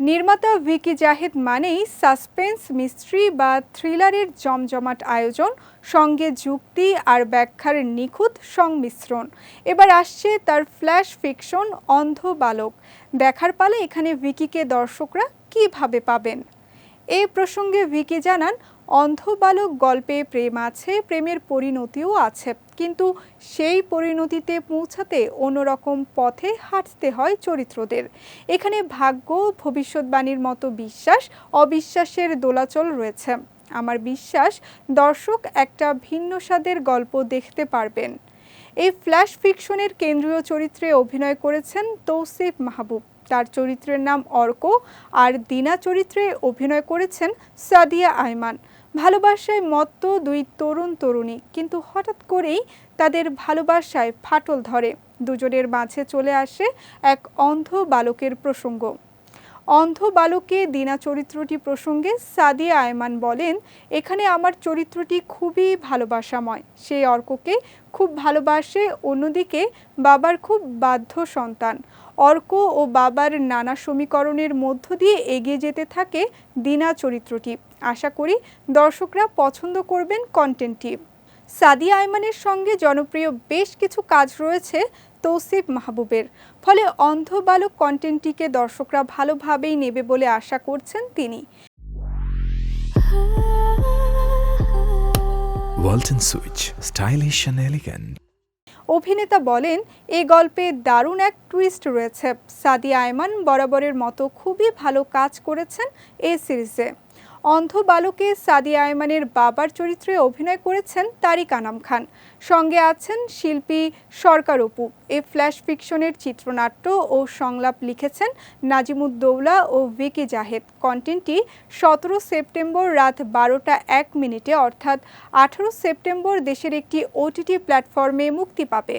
নির্মাতা ভিকি জাহিদ মানেই suspense mystery বা থ্রিলারের জমজমাট আয়োজন, সঙ্গে যুক্তি আর ব্যাখ্যার নিখুঁত সংমিশ্রণ। এবার আসছে তার ফ্ল্যাশ ফিকশন অন্ধ বালক। দেখার পালে এখানে ভিকিকে দর্শকরা কীভাবে পাবেন? এই প্রসঙ্গে ভিকি জানান অন্ধ বালক গল্পে প্রেম আছে, প্রেমের পরিণতিও আছে, কিন্তু সেই পরিণতিতে পৌঁছাতে অন্যরকম পথে হাঁটতে হয় চরিত্রদের। এখানে ভাগ্য, ভবিষ্যৎবাণীর মতো বিশ্বাস, অবিশ্বাসের দোলাচল রয়েছে। আমার বিশ্বাস, দর্শক একটা ভিন্ন স্বাদের গল্প দেখতে পারবেন। এই ফ্ল্যাশ ফিকশনের কেন্দ্রীয় চরিত্রে অভিনয় করেছেন তৌসিফ মাহবুব। তার চরিত্রের নাম অর্ক, আর দিনা চরিত্রে অভিনয় করেছেন সাদিয়া আয়মান। ভালোবাসায় মত্ত দুই তরুণ তরুণী, কিন্তু হঠাৎ করেই তাদের ভালোবাসায় ফাটল ধরে। দুজনের মাঝে চলে আসে এক অন্ধ বালকের প্রসঙ্গ। অন্ধ বালকে দিনা চরিত্রটি প্রসঙ্গে সাদিয়া আয়মান বলেন, এখানে আমার চরিত্রটি খুবই ভালোবাসাময়। সেই অর্ককে খুব ভালোবাসে, অন্যদিকে বাবার খুব বাধ্য সন্তান। অর্ক ও বাবার নানা সমীকরণের মধ্য দিয়ে এগিয়ে যেতে থাকে দিনা চরিত্রটি। আশা করি দর্শকরা পছন্দ করবেন কন্টেন্টটি সাদিয়া আয়মানের সঙ্গে জনপ্রিয় বেশ কিছু কাজ রয়েছে তৌসিফ মাহবুবের। ফলে অন্ধ বালক কন্টেন্টটিকে দর্শকরা ভালোভাবেই নেবে বলে আশা করছেন তিনি। Walton switch stylish and elegant অভিনেতা বলেন এই গল্পে দারুণ এক টুইস্ট রয়েছে। সাদিয়া আয়মান বরাবরের মতো খুবই ভালো কাজ করেছেন এই সিরিজে। অন্ধ বালকে সাদিয়া আয়মানের বাবার চরিত্রে অভিনয় করেছেন তারিক আনাম খান। সঙ্গে আছেন শিল্পী সরকার অপু। এ ফ্ল্যাশ ফিকশনের চিত্রনাট্য ও সংলাপ লিখেছেন নাজিমুদ্দৌলা ও ভিকি জাহেদ। কন্টেন্টটি সতেরো সেপ্টেম্বর রাত বারোটা এক মিনিটে, অর্থাৎ আঠারো সেপ্টেম্বর দেশের একটি ওটিটি প্ল্যাটফর্মে মুক্তি পাবে।